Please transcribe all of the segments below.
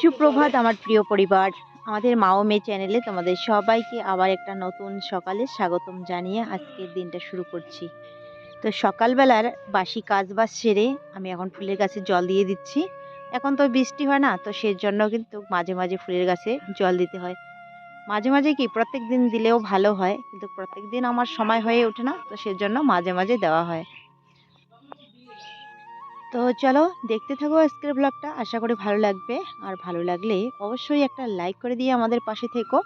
সুপ্রভাত আমার প্রিয় পরিবার। আমাদের মা ও মেয়ে চ্যানেলে তোমাদের সবাইকে আবার একটা নতুন সকালে স্বাগতম জানিয়ে আজকের দিনটা শুরু করছি। তো সকালবেলার বাসি কাজ বাজ সেরে আমি এখন ফুলের গাছে জল দিয়ে দিচ্ছি। এখন তো বৃষ্টি হয় না, তো সেই জন্য কিন্তু মাঝে মাঝে ফুলের গাছে জল দিতে হয়। মাঝে মাঝে কি, প্রত্যেক দিন দিলেও ভালো হয়, কিন্তু প্রত্যেক দিন আমার সময় হয়ে ওঠে না, তো সেজন্য মাঝে মাঝে দেওয়া হয়। তো চলো দেখতে থাকো আজকের ব্লগটা আশা করি ভালো লাগবে। আর ভালো লাগলে অবশ্যই একটা লাইক করে দিয়ে আমাদের পাশে থেকো।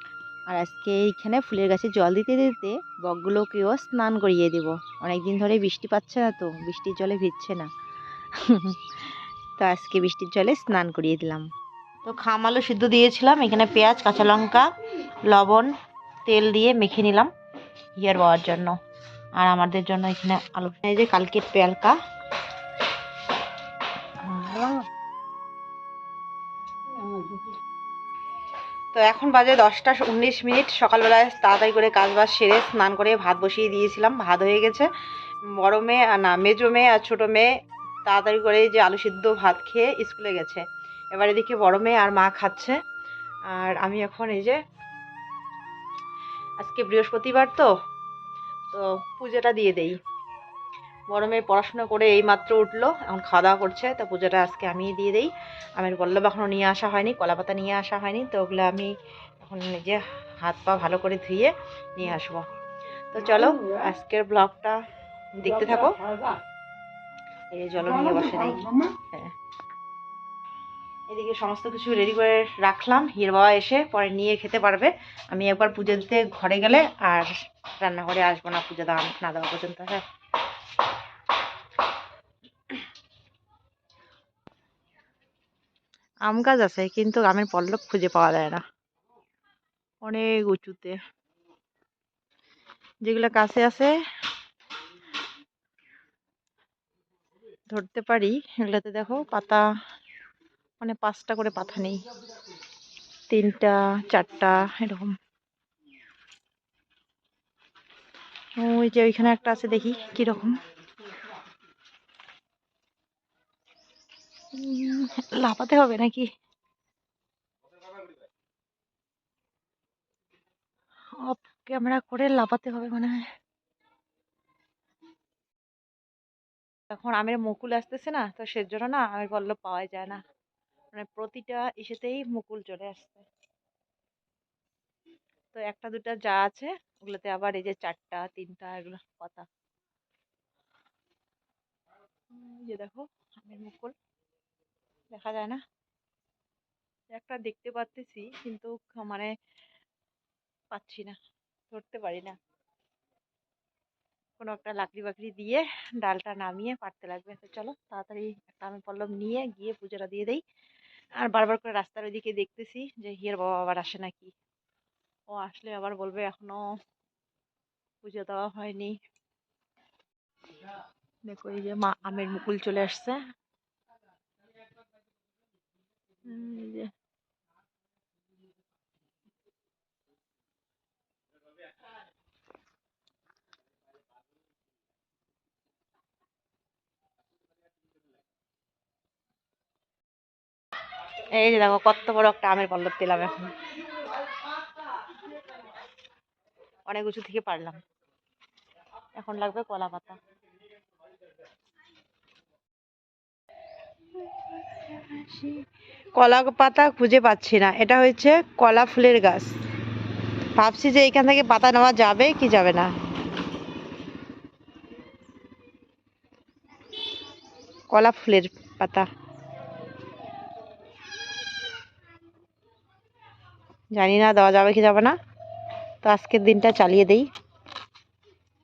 আর আজকে এইখানে ফুলের গাছে জল দিতে দিতে বকগুলোকেও স্নান করিয়ে দেব। অনেক দিন ধরে বৃষ্টি পাচ্ছে না তো, বৃষ্টির জলে ভিজছে না। তো আজকে বৃষ্টির জলে স্নান করিয়ে দিলাম। তো খাম আলু সিদ্ধ দিয়েছিলাম, এখানে পেঁয়াজ, কাঁচা লঙ্কা, লবণ, তেল দিয়ে মেখে নিলাম। হিয়ার পাওয়ার জন্য। আর আমাদের জন্য এখানে আলু। এই যে কালকের পেয়ালকা। তো এখন বাজে দশটা উনিশ মিনিট। সকালবেলায় তাড়াতাড়ি করে কাজ বাজ সেরে স্নান করে ভাত বসিয়ে দিয়েছিলাম। ভাত হয়ে গেছে। বড় মেয়ে আর না, মেজো মেয়ে আর ছোটো মেয়ে তাড়াতাড়ি করে যে আলু সিদ্ধ ভাত খেয়ে স্কুলে গেছে। এবার এদিকে বড় মেয়ে আর মা খাচ্ছে। আর আমি এখন এই যে আজকে বৃহস্পতিবার তো তো পুজোটা দিয়ে দেই। বড় মেয়ে পড়াশোনা করে এই মাত্র উঠল, এখন খাওয়া দাওয়া করছে, তো পুজোটা আজকে আমি দিয়ে দিই। আমার বল্লভ এখনও নিয়ে আসা হয়নি কলা পাতা নিয়ে আসা হয়নি, তো ওগুলো আমি এখন নিজে হাত পা ভালো করে ধুয়ে নিয়ে আসব। তো চলো, আজকের ব্লগটা দেখতে থাকো। এই জল নিয়ে বসে নেই। হ্যাঁ। এদিকে সমস্ত কিছু রেডি করে রাখলাম, হির বাবা এসে পরে নিয়ে খেতে পারবে। আমি একবার পুজো দিতে ঘরে গেলে আর রান্নাঘরে আসব না, পুজো দেওয়া না দেওয়া পর্যন্ত হ্যাঁ। আম গাছ আছে, কিন্তু আমের পল্লব খুঁজে পাওয়া যায় না। অনেক উঁচুতে। যেগুলো কাছে আছে, ধরতে পারি। এগুলোতে দেখো পাতা মানে পাঁচটা করে পাতা নেই। তিনটা, চারটা, এরকম। ওই যে ওইখানে একটা আছে দেখি, কীরকম। লাফাতে হবে নাকি? অফ ক্যামেরা করে লাফাতে হবে মনে হয়। এখন আমের মুকুল আসতেছে না, তো সে জন্য না আমের পল্লব পাওয়া যায় না। মানে প্রতিটা ইসেতেই মুকুল চলে আসছে। তো একটা, দুটা যা আছে, ওগুলোতে আবার এই যে চারটা, তিনটা এগুলো পাতা। যে দেখো, আমের মুকুল। দেখা যায় না? একটা দেখতে পাচ্তেছি কিন্তু মানে পাচ্ছি না, ধরতে পারি না। কোনো একটা লাকড়ি বাকড়ি দিয়ে ডালটা নামিয়ে পারতে লাগবে। তো চলো তাড়াতাড়ি একটা আমি পল্লব নিয়ে গিয়ে পুজোটা দিয়ে দেই। আর বারবার করে রাস্তার ওইদিকে দেখতেছি যে হিয়ার বাবা আবার আসে নাকি? ও আসলে আবার বলবে এখনও পুজো দেওয়া হয়নি। দেখো এই যে মা আমের মুকুল চলে আসছে। এই যে দেখো, কত বড় একটা আমের পল্লব পেলাম এখন। অনেক উঁচু থেকে পারলাম। এখন লাগবে কলা পাতা কলা পাতা খুঁজে পাচ্ছি না। এটা হচ্ছে কলা ফুলের গাছ। ভাবছি যে এখান থেকে পাতা নেওয়া যাবে কি যাবে না। কলা ফুলের পাতা। জানি না দেওয়া যাবে কি যাবে না। তো আজকের দিনটা চালিয়ে দেই।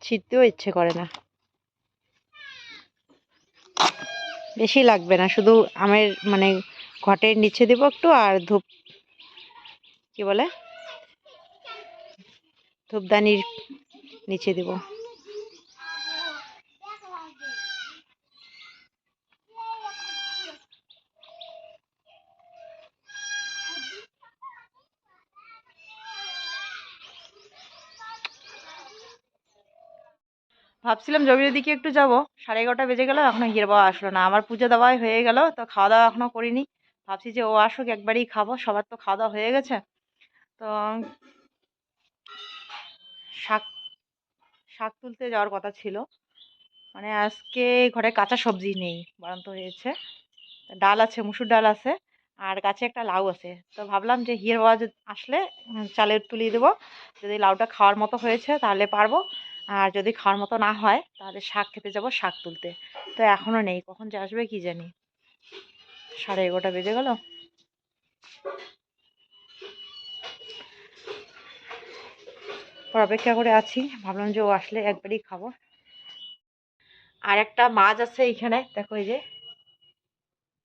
ছিটতেও ইচ্ছে করে না। বেশি লাগবে না, শুধু আমের মানে ঘটের নিচে দেবো একটু আর ধূপ, কি বলে? ধূপদানির নিচে দিব। ভাবছিলাম জমির দিকে একটু যাব। সাড়ে এগারোটা বেজে গেল, এখনও হির বাবা আসলো না। আমার পুজো দেওয়াই হয়ে গেল, তো খাওয়া দাওয়া এখনও করিনি। ভাবছি যে ও আসুক, একবারই খাব। সবার তো খাওয়া দাওয়া হয়ে গেছে। তো শাক শাক তুলতে যাওয়ার কথা ছিল। মানে আজকে ঘরে কাঁচা সবজি নেই বারান্ত হয়েছে। ডাল আছে, মুসুর ডাল আছে, আর গাছে একটা লাউ আছে। তো ভাবলাম যে হিয়ের বাবা আসলে চালের তুলিয়ে দেবো। যদি লাউটা খাওয়ার মতো হয়েছে, তাহলে পারব। আর যদি খাওয়ার মতো না হয়, তাহলে শাক খেতে যাব শাক তুলতে। তো এখনও নেই, কখন যে আসবে কি জানি। সাড়ে এগারোটা বেজে গেল। অপেক্ষা করে আছি, ভাবলাম যে ও আসলে একবারই খাব। আর একটা মাছ আছে এইখানে, দেখো এই যে।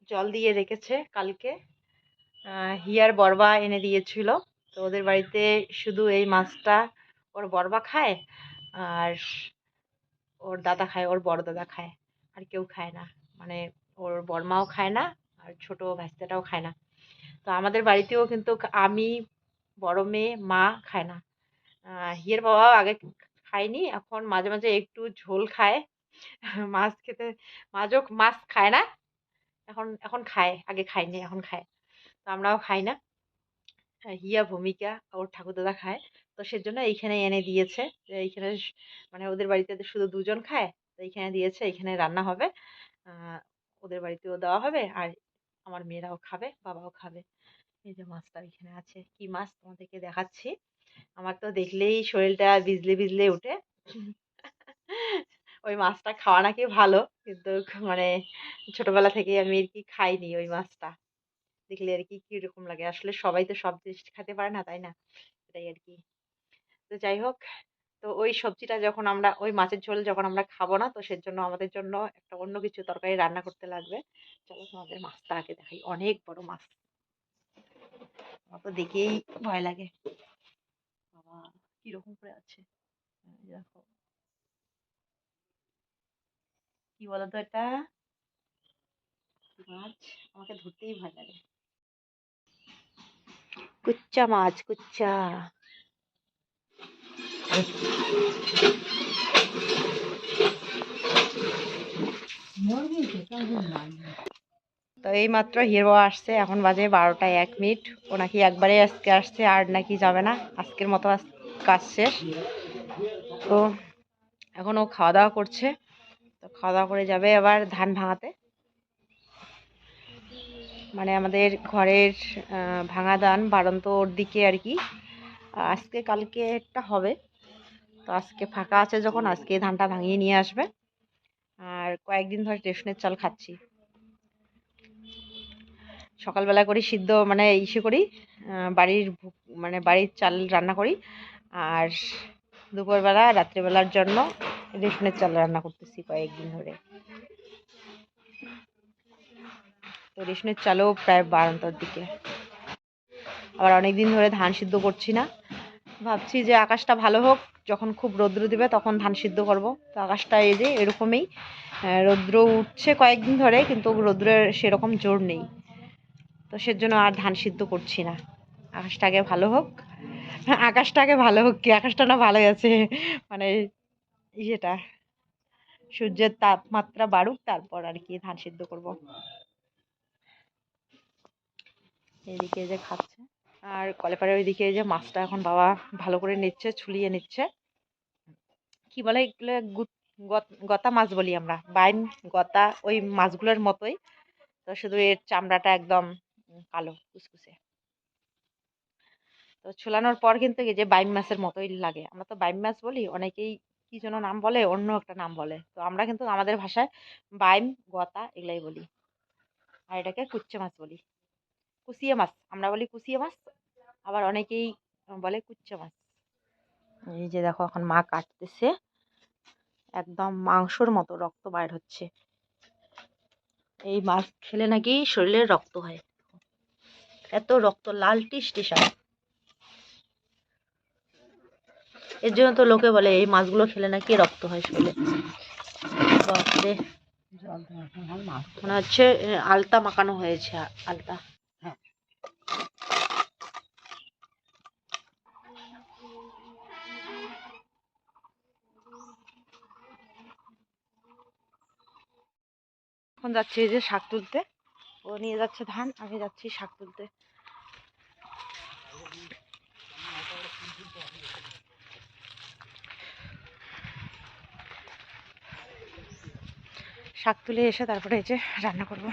জল দিয়ে রেখেছে কালকে। হিয়ার বরবা এনে দিয়েছিল। তো ওদের বাড়িতে শুধু এই মাছটা ওর বরবা খায় আর ওর দাদা খায়, ওর বড় দাদা খায়, আর কেউ খায় না। মানে ওর বড়মাও খায় না, আর ছোট ভাস্তাটাও খায় না। তো আমাদের বাড়িতেও কিন্তু আমি, বড় মেয়ে, মা খায় না। হিয়ের বাবাও আগে খায়নি, এখন মাঝে মাঝে একটু ঝোল খায়। মাছ খেতে মাছও মাছ খায় না। এখন এখন খায়, আগে খায়নি, এখন খায়। তো আমরাও খাই না। হিয়া, ভূমিকা, ওর ঠাকুরদাদা খায়। তো সেজন্য এইখানে এনে দিয়েছে। এইখানে মানে ওদের বাড়িতে শুধু দুজন খায়, তো এইখানে দিয়েছে, এইখানে রান্না হবে। ওদের বাড়িতেও দেওয়া হবে আর আমার মেয়েরাও খাবে, বাবাও খাবে। এই যে মাছটা এখানে আছে। কি মাছ? তোমাদেরকে দেখাচ্ছি। আমার তো দেখলেই শরীরটা বিজলে বিজলে উঠে ওই মাছটা খাওয়া নাকি ভালো, কিন্তু মানে ছোটবেলা থেকে আমি আর কি খাইনি ওই মাছটা। দেখলে আর কি কীরকম লাগে। আসলে সবাই তো সব জিনিস খেতে পারে না, তাই না? এটাই আর কি। তো যাই হোক, তো ওই সবজিটা যখন আমরা, ওই মাছের ঝোল যখন আমরা খাব না, তো সেজন্য আমাদের জন্য একটা অন্য কিছু তরকারি রান্না করতে লাগবে। চলো তোমাদের মাছটা আগে দেখাই, অনেক বড় মাছ। আমার তো দেখেই ভয় লাগে। বাবা, কীরকম করে আছে। দেখো। কি বলতো এটা? মাছ, আমাকে ধরতেই ভয় লাগে। কুচ্চা মাছ, কুচ্চা। তো এই মাত্র হিরো আসছে, এখন বাজে বারোটা এক মিনিট। ও নাকি একবারে আজকে আসছে, আর নাকি যাবে না। আজকের মতো কাজ শেষ। তো এখন ও খাওয়া দাওয়া করছে। তো খাওয়া দাওয়া করে যাবে আবার ধান ভাঙাতে। মানে আমাদের ঘরের ভাঙা ধান বারন্ত ওর দিকে আর কি। আজকে কালকে একটা হবে। তো আজকে ফাঁকা আছে যখন, আজকে ধানটা ভাঙিয়ে নিয়ে আসবে। আর কয়েকদিন ধরে রেশনের চাল খাচ্ছি। সকালবেলা করি সিদ্ধ মানে ইসে করি বাড়ির মানে বাড়ির চাল রান্না করি। আর দুপুরবেলা, রাত্রিবেলার জন্য রেশনের চাল রান্না করতেছি কয়েকদিন ধরে। তো রেশনের চালও প্রায় বারান্তর দিকে। আবার অনেক দিন ধরে ধান সিদ্ধ করছি না। ভাবছি যে আকাশটা ভালো হোক, যখন খুব রৌদ্র দিবে তখন ধান সিদ্ধ করব। তো আকাশটা এই যে এরকমই রৌদ্র উঠছে কয়েকদিন ধরে, কিন্তু রৌদ্রের সেরকম জোর নেই। তো সেজন্য আর ধান সিদ্ধ করছি না। আকাশটা আগে ভালো হোক। আকাশটা আগে ভালো হোক কি? আকাশটা না ভালো আছে। মানে ইয়েটা, সূর্যের তাপমাত্রা বাড়ুক, তারপর আর কি ধান সিদ্ধ করব। এদিকে যে খাচ্ছে। আর কলেপাড়ের ওইদিকে যে মাছটা এখন বাবা ভালো করে নিচ্ছে, ছুলিয়ে নিচ্ছে। কি বলে এগুলো? গতা মাছ বলি আমরা। বাইম গতা, ওই মাছগুলোর মতোই। তো শুধু এর চামড়াটা একদম কালো কুচকুচে তো ছুলানোর পর কিন্তু এই যে বাইম মাছের মতোই লাগে। আমরা তো বাইম মাছ বলি, অনেকেই কি যেন নাম বলে, অন্য একটা নাম বলে। তো আমরা কিন্তু আমাদের ভাষায় বাইম গতা এগুলাই বলি। আর এটাকে কুচ্চে মাছ বলি। কুচিয়ে মাছ আমরা বলি কুচিয়ে মাছ আবার অনেকেই বলে কুচ্চে মাছ। এই যে দেখো এখন মা কাটতেছে একদম মাংসর মতো রক্ত বাইর হচ্ছে। এই মাছ খেলে নাকি শরীরে রক্ত হয়। এত রক্ত লাল টিস এর জন্য তো লোকে বলে এই মাছগুলো খেলে নাকি রক্ত হয় শরীরে। মনে হচ্ছে আলতা মাখানো হয়েছে আলতা। এখন যাচ্ছি এই যে শাক তুলতে। ও নিয়ে যাচ্ছে ধান, আমি যাচ্ছি শাক তুলতে। শাক তুলে এসে তারপরে এই যে রান্না করব।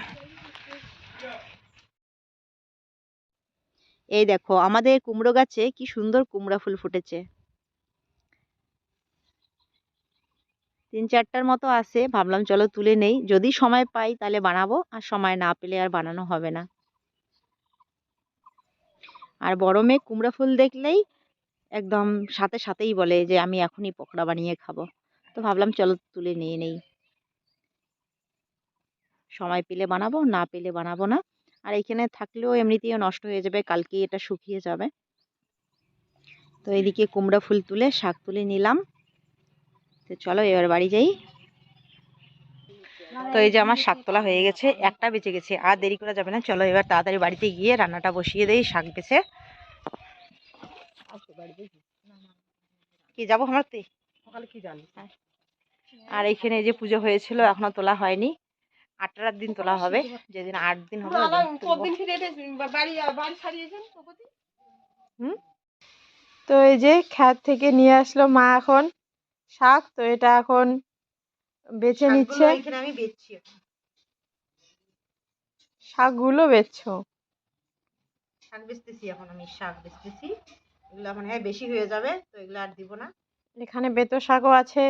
এই দেখো, আমাদের কুমড়ো গাছে কি সুন্দর কুমড়া ফুল ফুটেছে। তিন চারটার মতো আছে। ভাবলাম চলো তুলে নেই। যদি সময় পাই তাহলে বানাবো। আর সময় না পেলে আর বানানো হবে না। আর বড় মেয়ে কুমড়া ফুল দেখলেই একদম সাথে সাথেই বলে যে, আমি এখনই পকোড়া বানিয়ে খাব। তো ভাবলাম চলো তুলে নিয়ে নেই। সময় পেলে বানাবো, না পেলে বানাবো না। আর এখানে থাকলেও এমনিতেও নষ্ট হয়ে যাবে। কালকে এটা শুকিয়ে যাবে। তো এদিকে কুমড়া ফুল তুলে শাক তুলে নিলাম। তো চলো এবার বাড়ি যাই। তো এই যে আমার শাক তোলা হয়ে গেছে একটা বেঁচে গেছে আর দেরি করা যাবে না। চলো এবার তাড়াতাড়ি বাড়িতে গিয়ে রান্নাটা বসিয়ে দেই শাক বেছে। কি যাব আমার সকালে কি জানি আর এইখানে এই যে পুজো হয়েছিল এখনও তোলা হয়নি। আটটার দিন তোলা হবে যেদিন আট দিন হবে কতদিন তো এই যে খ্যাত থেকে নিয়ে আসলো মা এখন। শাক তো এটা এখন বেছে নিচ্ছে। আমি বেচছি। শাকগুলো বেচছো? শাক বেচতেছি এখন আমি শাক বেচতেছি। এগুলো এখন হ্যাঁ বেশি হয়ে যাবে তো এগুলো আর দিব না। এখানে বেতো শাকও আছে।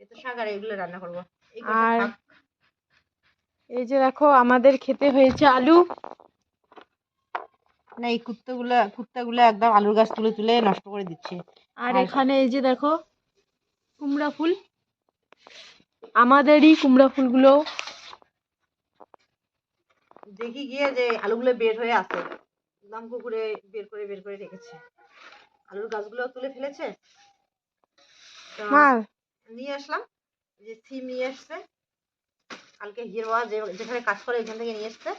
এ তো শাক আর এগুলো রান্না করব। এই আর এই যে দেখো আমাদের খেতে হয়েছে আলু। না এই কুত্তাগুলো কুত্তাগুলো একদম আলুর গাছ তুলে তুলে নষ্ট করে দিচ্ছে। আর- এখানে এই যে দেখো কুমড়া ফুল। আমাদেরই কুমড়া ফুলগুলো। দেখি গিয়ে যে আলুগুলো বের হয়ে আছে। একদম কুকুরে বের করে বের করে রেখেছে। আলুর গাছগুলো তুলে ফেলেছে। নিয়ে আসলাম। যে সিম নিয়ে এসছে। কালকে হির বাবা যে যেখানে কাজ করে এখান থেকে নিয়ে এসছে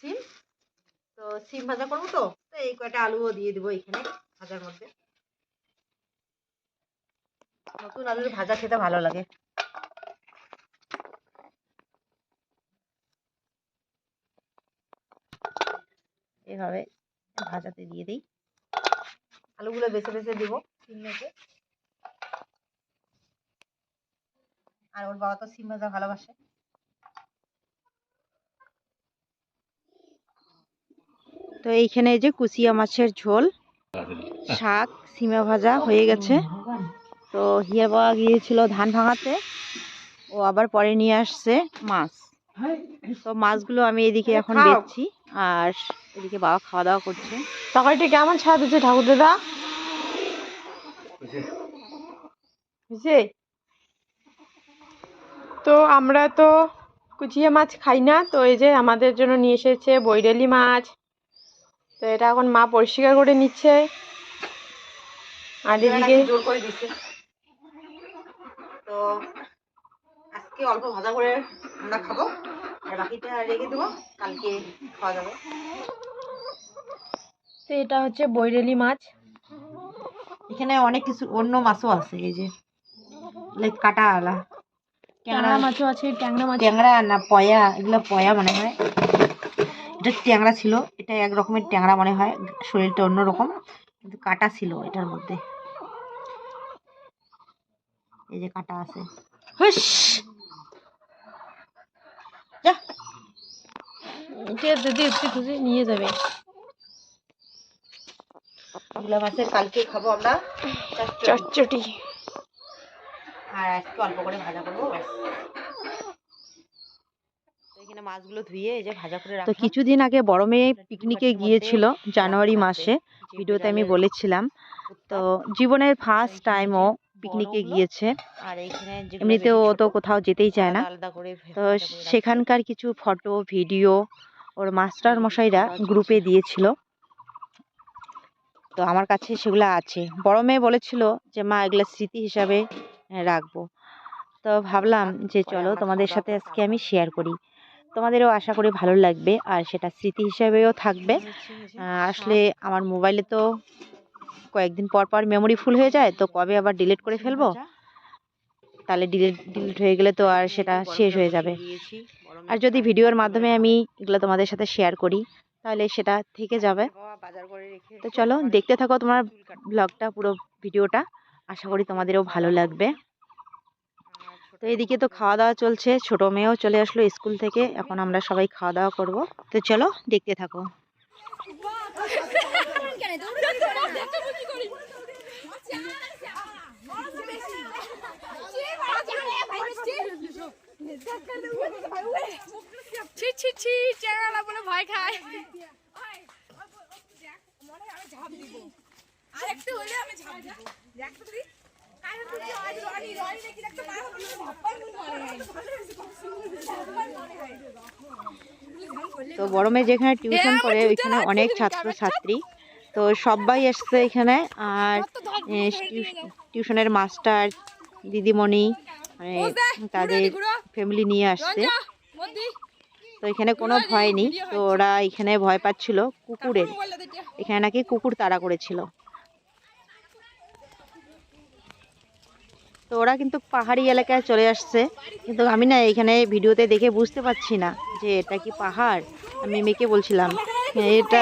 সিম। তো সিম ভাজা করব তো? তো এই কয়টা আলুও দিয়ে দিব এখানে ভাজার মধ্যে। নতুন আলুর ভাজা খেতে ভালো লাগে। এভাবে ভাজাতে দিয়ে দিই। আলুগুলো বেছে বেছে দিব সিম মেখে। আর ওর বাবা তো সিম ভাজা ভালোবাসে। তো এইখানে এই যে কুচিয়া মাছের ঝোল শাক সিমা ভাজা হয়ে গেছে। তো হিয়া বাবা গিয়েছিল ধান ভাঙাতে। ও আবার পরে নিয়ে আসছে মাছ। তো মাছগুলো আমি এদিকে এখন। বেচছি আর এদিকে বাবা খাওয়া দাওয়া করছে। তরকারিটা কেমন স্বাদ হচ্ছে ঠাকুর দাদা? বুঝছে তো আমরা তো কুচিয়া মাছ খাই না তো এই যে আমাদের জন্য নিয়ে এসেছে বৈরালি মাছ। তো এটা এখন মা পরিষ্কার করে নিচ্ছে। আর এদিকে জোর করে দিচ্ছে। তো আজকে অল্প ভাজা করে আমরা খাব। আর বাকিটা রেখে দেবো কালকে খাওয়া যাবে। তো এটা হচ্ছে বৈরালি মাছ। এখানে অনেক কিছু অন্য মাছও আছে এই যে লাইক কাটা আলা। ট্যাংরা মাছও আছে ট্যাংরা মাছ ট্যাংরা না পয়া এগুলো পয়া মনে হয়। এটা ট্যাংরা ছিল এটা এক রকমের ট্যাংরা মনে হয় শরীরটা অন্যরকম কিন্তু কাটা ছিল এটার মধ্যে। এই যে কাটা আছে। হুস যা। দিদি একটু খুঁজে নিয়ে যাবে। এগুলো মাছের কালকে খাব আমরা। চটচটি। আর আজকে অল্প করে ভাজা করব এখানে মাছগুলো ধুয়ে এই যে ভাজা করে তো কিছুদিন আগে বড় মেয়ে পিকনিকে গিয়েছিল জানুয়ারি মাসে। ভিডিওতে আমি বলেছিলাম। তো জীবনের ফার্স্ট টাইম ও পিকনিকে গিয়েছে। এমনিতেও ও তো কোথাও যেতেই চায় না। তো সেখানকার কিছু ফটো ভিডিও ওর মাস্টার মশাইরা গ্রুপে দিয়েছিল। তো আমার কাছে সেগুলো আছে। বড় মেয়ে বলেছিল যে মা এগুলো স্মৃতি হিসাবে রাখব। তো ভাবলাম যে চলো তোমাদের সাথে আজকে আমি শেয়ার করি। তোমাদেরও আশা করি ভালো লাগবে। আর সেটা স্মৃতি হিসাবেও থাকবে। আসলে আমার মোবাইলে তো কয়েকদিন পর পর মেমোরি ফুল হয়ে যায় তো কবে আবার ডিলিট করে ফেলব? তাহলে ডিলিট ডিলিট হয়ে গেলে তো আর সেটা শেষ হয়ে যাবে। আর যদি ভিডিওর মাধ্যমে আমি এগুলো তোমাদের সাথে শেয়ার করি তাহলে সেটা থেকে যাবে। তো চলো দেখতে থাকো তোমার ব্লগটা পুরো ভিডিওটা। আশা করি তোমাদেরও ভালো লাগবে। তো এদিকে তো খাওয়া দাওয়া চলছে ছোট মেয়েও চলে আসলো স্কুল থেকে এখন আমরা সবাই খাওয়া দাওয়া করব। তো চলো দেখতে থাকো। ছি ছি ছি চেঙ্গালা বলে ভয় খায়। আর একটু হলে আমি ঝাঁপ দিব। দেখতো তুই তুই আজ রনি রনি নাকি একটা মা হলো ভাপ্পার হয় তো বড় মেয়ে যেখানে টিউশন করে ওইখানে অনেক ছাত্র ছাত্রী তো সবাই এসছে এখানে আর টিউশনের মাস্টার দিদিমণি মানে তাদের ফ্যামিলি নিয়ে আসছে। তো এখানে কোনো ভয় নেই। তো ওরা এখানে ভয় পাচ্ছিল কুকুরের। এখানে নাকি কুকুর তাড়া করেছিল। তো ওরা কিন্তু পাহাড়ি এলাকায় চলে আসছে। কিন্তু আমি না এখানে ভিডিওতে দেখে বুঝতে পারছি না যে এটা কি পাহাড়। আমি মেয়েকে বলছিলাম এটা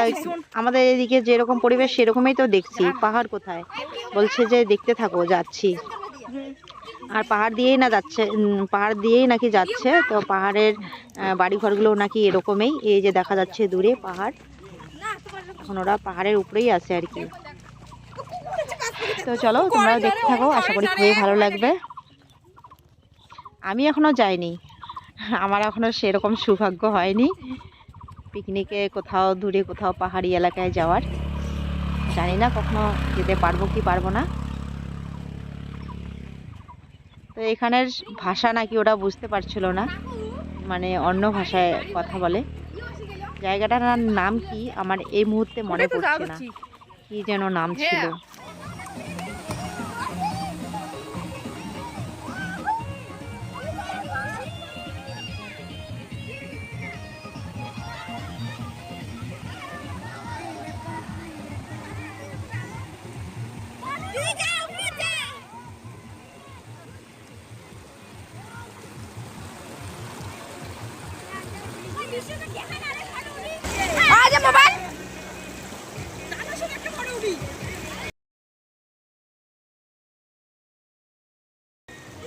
আমাদের এদিকে যেরকম পরিবেশ সেরকমই তো দেখছি। পাহাড় কোথায়? বলছে যে, দেখতে থাকো, যাচ্ছি। আর পাহাড় দিয়েই না যাচ্ছে পাহাড় দিয়েই নাকি যাচ্ছে। তো পাহাড়ের বাড়িঘরগুলো নাকি এরকমই। এই যে দেখা যাচ্ছে দূরে পাহাড়। এখন ওরা পাহাড়ের উপরেই আছে আর কি। তো চলো, তোমরাও দেখতে থাকো। আশা করি খুবই ভালো লাগবে। আমি এখনও যাইনি। আমার এখনও সেরকম সৌভাগ্য হয়নি। পিকনিকে কোথাও দূরে কোথাও পাহাড়ি এলাকায় যাওয়ার। জানি না কখনো যেতে পারব কি পারব না। তো এখানের ভাষা নাকি ওরা বুঝতে পারছিল না মানে অন্য ভাষায় কথা বলে। জায়গাটার নাম কি? আমার এই মুহূর্তে মনে পড়ছে না। কি যেন নাম ছিল।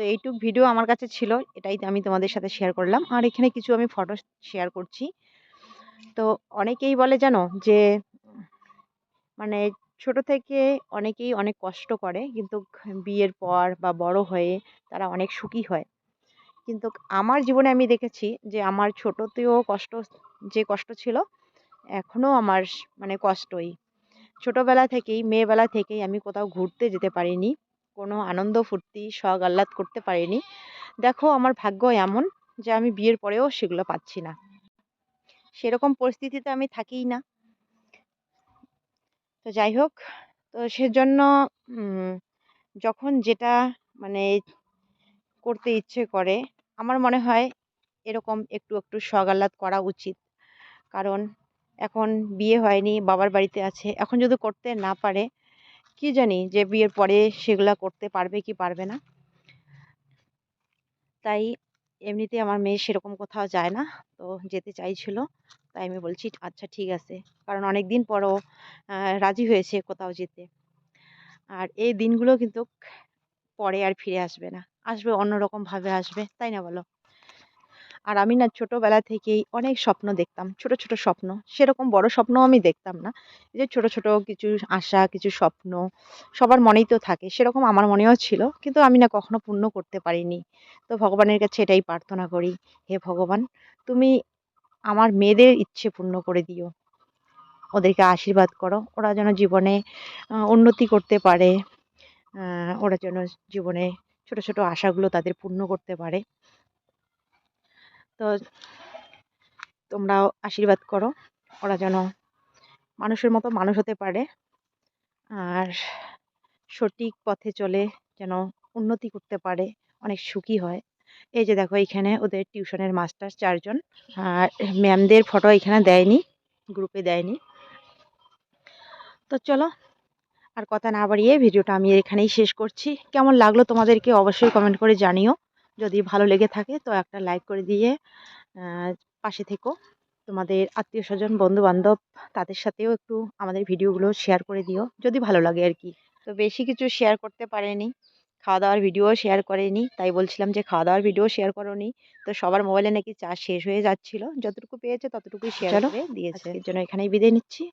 তো এইটুক ভিডিও আমার কাছে ছিল, এটাই আমি তোমাদের সাথে শেয়ার করলাম। আর এখানে কিছু আমি ফটো শেয়ার করছি। তো অনেকেই বলে জানো যে মানে ছোট থেকে অনেকেই অনেক কষ্ট করে, কিন্তু বিয়ের পর বা বড় হয়ে তারা অনেক সুখী হয়। কিন্তু আমার জীবনে আমি দেখেছি যে, আমার ছোটতেও কষ্ট, যে কষ্ট ছিল এখনও আমার মানে কষ্টই। ছোটবেলা থেকেই, মেয়েবেলা থেকেই আমি কোথাও ঘুরতে যেতে পারিনি। কোনো আনন্দ, ফুর্তি, শখ, আহ্লাদ করতে পারিনি। দেখো, আমার ভাগ্য এমন যে আমি বিয়ের পরেও সেগুলো পাচ্ছি না। সেরকম পরিস্থিতিতে আমি থাকিই না। তো যাই হোক, তো সেজন্য যখন যেটা মানে করতে ইচ্ছে করে, আমার মনে হয় এরকম একটু একটু শখ, আহ্লাদ করা উচিত। কারণ এখন বিয়ে হয়নি, বাবার বাড়িতে আছে। এখন যদি করতে না পারে কি জানি যে বিয়ের পরে সেগুলা করতে পারবে কি পারবে না। তাই এমনিতে আমার মেয়ে সেরকম কোথাও যায় না, তো যেতে চাইছিল। তাই আমি বলছি আচ্ছা ঠিক আছে। কারণ অনেক দিন পরও রাজি হয়েছে কোথাও যেতে। আর এই দিনগুলো কিন্তু পরে আর ফিরে আসবে না। আসবে অন্যরকম ভাবে আসবে, তাই না বলো? আর আমি না ছোটবেলা থেকেই অনেক স্বপ্ন দেখতাম, ছোট ছোট স্বপ্ন। সেরকম বড় স্বপ্ন আমি দেখতাম না। যে ছোট ছোট কিছু আশা, কিছু স্বপ্ন, সবার মনেই তো থাকে, সেরকম আমার মনেও ছিল, কিন্তু আমি না কখনো পূর্ণ করতে পারিনি। তো ভগবানের কাছে এটাই প্রার্থনা করি, হে ভগবান, তুমি আমার মেয়েদের ইচ্ছে পূর্ণ করে দিও। ওদেরকে আশীর্বাদ করো, ওরা যেন জীবনে উন্নতি করতে পারে ওরা যেন জীবনে ছোট ছোট আশাগুলো তাদের পূর্ণ করতে পারে। তো তোমরাও আশীর্বাদ করো। ওরা যেন মানুষের মতো মানুষ হতে পারে আর সঠিক পথে চলে যেন উন্নতি করতে পারে, অনেক সুখী হয়। এই যে দেখো এখানে ওদের টিউশনের মাস্টার চারজন আর ম্যামদের ফটো এখানে দেয়নি, গ্রুপে দেয়নি। তো চলো আর কথা না বাড়িয়ে ভিডিওটা আমি এখানেই শেষ করছি। কেমন লাগল তোমাদেরকে অবশ্যই কমেন্ট করে জানিও। যদি ভালো লেগে থাকে তো একটা লাইক করে দিয়ে পাশে থেকো। তোমাদের আত্মীয় স্বজন বন্ধু বান্ধব তাদের সাথেও একটু আমাদের ভিডিওগুলো শেয়ার করে দিও যদি ভালো লাগে আর কি। তো বেশি কিছু শেয়ার করতে পারেনি খাওয়া দাওয়ার ভিডিও শেয়ার করেনি তাই বলছিলাম যে খাওয়া দাওয়ার ভিডিও শেয়ার করোনি। তো সবার মোবাইলে নাকি চার্জ শেষ হয়ে যাচ্ছিল যতটুকু পেয়েছে ততটুকুই শেয়ার করে দিয়েছে। এর জন্য এখানেই বিদায় নিচ্ছি।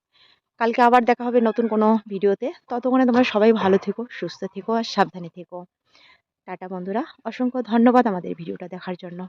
কালকে আবার দেখা হবে নতুন কোনো ভিডিওতে ততক্ষণে তোমরা সবাই ভালো থেকো সুস্থ থেকো আর সাবধানে থেকো। টাটা বন্ধুরা। অসংখ্য ধন্যবাদ আমাদের ভিডিওটা দেখার জন্য।